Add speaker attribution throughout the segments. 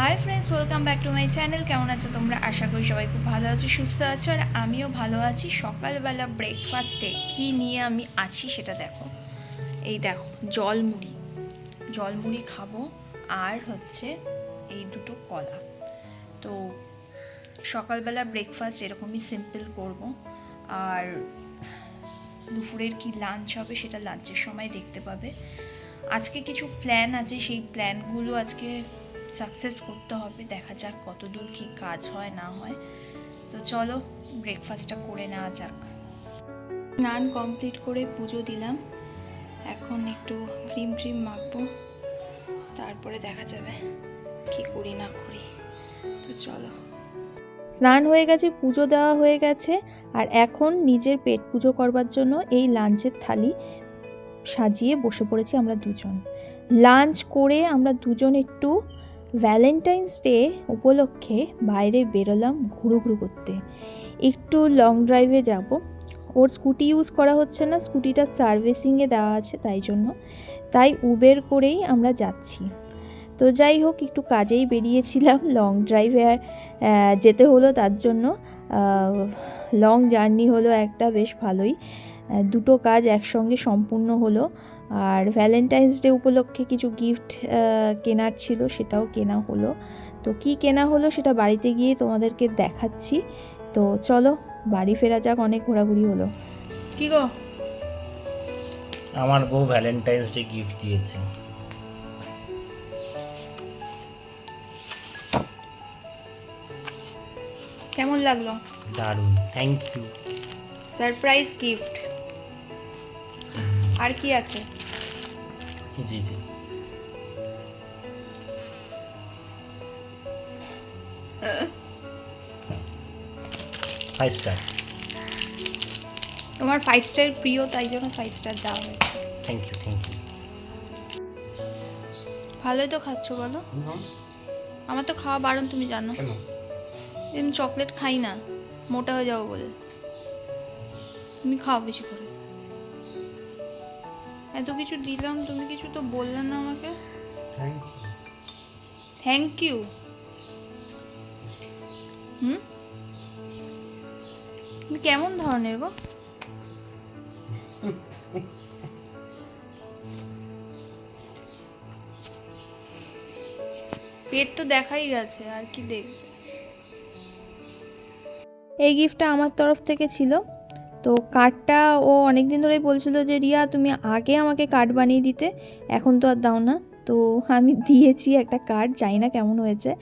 Speaker 1: Hi friends welcome back to my channel কেমন আছো তোমরা? আশা করি সবাই খুব ভালো আছো, সুস্থ আছো, আর আমিও ভালো আছি। সকালবেলা ব্রেকফাস্টে কি নিয়ে আমি আছি সেটা দেখো। এই দেখো, জলমুড়ি। জলমুড়ি খাব, আর হচ্ছে এই দুটো কলা। তো সকালবেলা ব্রেকফাস্ট এরকমই সিম্পল করব। আর দুপুরের কি লাঞ্চ হবে সেটা লাঞ্চের সময় দেখতে পাবে। আজকে কিছু প্ল্যান আছে, সেই প্ল্যানগুলো আজকে সাকসেস করতে হবে, দেখা যাক কতদূর কি কাজ হয়, না হয়। তো চলো ব্রেকফাস্টটা করে নেওয়া যাক। স্নান কমপ্লিট করে পুজো দিলাম। এখন একটু ক্রিম ট্রিম মাখবো। তারপরে দেখা যাবে কি করি, না করি। তো চলো। স্নান হয়ে গেছে, পুজো দেওয়া হয়ে গেছে। আর এখন নিজের পেট পুজো করবার জন্য এই লাঞ্চের থালি সাজিয়ে বসে পড়েছি আমরা দুজন। লাঞ্চ করে আমরা দুজন একটু ভ্যালেন্টাইন্স ডে উপলক্ষে বাইরে বেরোলাম ঘুরু ঘুরু করতে। একটু লং ড্রাইভে যাব। ওর স্কুটি ইউজ করা হচ্ছে না স্কুটিটা সার্ভিসিংয়ে দেওয়া আছে তাই জন্য। তাই উবের করেই আমরা যাচ্ছি। তো যাই হোক, একটু কাজেই বেরিয়েছিলাম লং ড্রাইভে আর যেতে হলো তার জন্য। লং জার্নি হলো একটা, বেশ ভালোই। দুটো কাজ একসঙ্গে সম্পূর্ণ হলো। আর ভ্যালেন্টাইন্স ডে উপলক্ষে কিছু গিফট কেনার ছিল সেটাও কেনা হলো। তো কি কেনা হলো সেটা বাড়িতে গিয়ে তোমাদেরকে দেখাচ্ছি। তো চলো বাড়ি ফেরা যাক অনেক ঘোরাঘুরি হলো। কি গো?
Speaker 2: আমার বউ ভ্যালেন্টাইন্স ডে গিফট দিয়েছে।
Speaker 1: কেমন লাগল?
Speaker 2: দারুণ থ্যাংক ইউ
Speaker 1: সারপ্রাইজ গিফট আর কি আছে?
Speaker 2: জি জি। ফাইভ স্টার
Speaker 1: তোমার ফাইভ স্টার প্রিয় তাই জন্য ফাইভ স্টার দেওয়া হয়েছে
Speaker 2: থ্যাংক ইউ থ্যাংক ইউ
Speaker 1: ভালোই তো খাচ্ছ বলো। আমার তো খাওয়া বারণ তুমি জানো।
Speaker 2: কেন?
Speaker 1: আমি চকলেট খাই না মোটা হয়ে যাব বলে। তুমি খাও বেশি করে। এত কিছু দিলাম তুমি কিছু তো বললে না আমাকে।
Speaker 2: থ্যাংক ইউ
Speaker 1: থ্যাংক ইউ হুম? তুমি কেমন ধরনের গো? পেট তো দেখাই গেছে আর কি দেখ এই গিফটটা আমার তরফ থেকে ছিল। তো কার্ডটা ও অনেক দিন ধরেই বলছিল যে, রিয়া, তুমি আগে আমাকে কার্ড বানিয়ে দিতে, এখন তো আর দাও না। তো আমি দিয়েছি একটা কার্ড জানি না কেমন হয়েছে।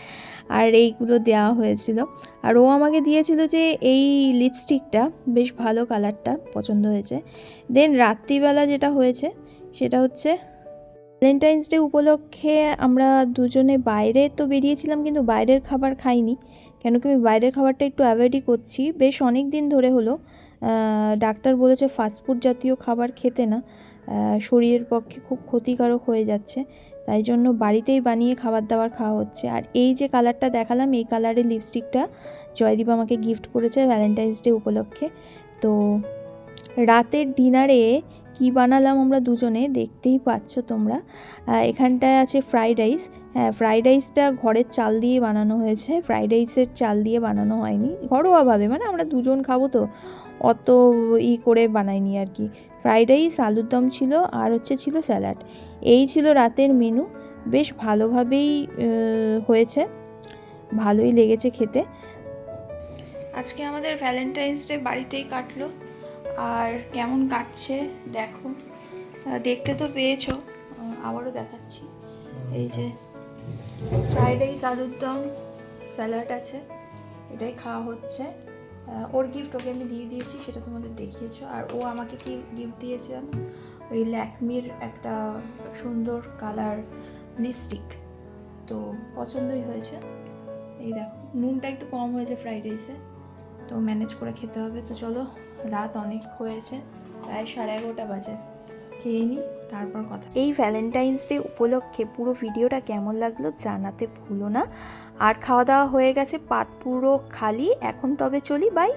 Speaker 1: আর এইগুলো দেওয়া হয়েছিল। আর ও আমাকে দিয়েছিল যে, এই লিপস্টিকটা বেশ ভালো কালারটা পছন্দ হয়েছে। দেন রাত্রিবেলা যেটা হয়েছে, সেটা হচ্ছে ভ্যালেন্টাইন্স ডে উপলক্ষে আমরা দুজনে বাইরে তো বেরিয়েছিলাম, কিন্তু বাইরের খাবার খাইনি। কেন কি আমি বাইরের খাবারটা একটু অ্যাভয়েডই করছি। বেশ অনেক দিন ধরে হলো। ডাক্তার বলেছে ফাস্টফুড জাতীয় খাবার খেতে না শরীরের পক্ষে খুব ক্ষতিকারক হয়ে যাচ্ছে, তাই জন্য বাড়িতেই বানিয়ে খাবার দাবার খাওয়া হচ্ছে। আর এই যে কালারটা দেখালাম, এই কালারের লিপস্টিকটা জয়দীপ আমাকে গিফট করেছে ভ্যালেন্টাইন্স ডে উপলক্ষে। তো রাতের ডিনারে কি বানালাম আমরা দুজনে দেখতেই পাচ্ছ তোমরা। এখানটায় আছে ফ্রাইড রাইস হ্যাঁ ফ্রাইড রাইসটা ঘরের চাল দিয়ে বানানো হয়েছে। ফ্রাইড রাইসের চাল দিয়ে বানানো হয়নি। ঘরোয়াভাবে মানে আমরা দুজন খাব তো। অত ই করে বানাইনি আর কি। ফ্রাইড রাইস আলুর দম ছিল আর হচ্ছে ছিল স্যালাড এই ছিল রাতের মেনু বেশ ভালোভাবেই হয়েছে। ভালোই লেগেছে খেতে। আজকে আমাদের ভ্যালেন্টাইন্স ডে বাড়িতেই কাটলো। আর কেমন কাটছে দেখো। দেখতে তো পেয়েছ। আবারও দেখাচ্ছি। এই যে ফ্রাইড রাইস আলুর দম স্যালাড আছে। এটাই খাওয়া হচ্ছে। ওর গিফট ওকে আমি দিয়ে দিয়েছি, সেটা তোমাদের দেখিয়েছো। আর ও আমাকে কি গিফট দিয়েছে ওই ল্যাকমির একটা সুন্দর কালার লিপস্টিক তো পছন্দই হয়েছে। এই দেখো, নুনটা একটু কম হয়েছে ফ্রাইড রাইসে তো ম্যানেজ করে খেতে হবে। তো চলো, রাত অনেক হয়েছে, প্রায় সাড়ে এগারোটা বাজে। খেয়ে নিই তারপর কথা। এই ভ্যালেন্টাইন্স ডে উপলক্ষে পুরো ভিডিওটা কেমন লাগল জানাতে ভুলো না। আর খাওয়া দাওয়া হয়ে গেছে পাত পুরো খালি, এখন তবে চলি বাই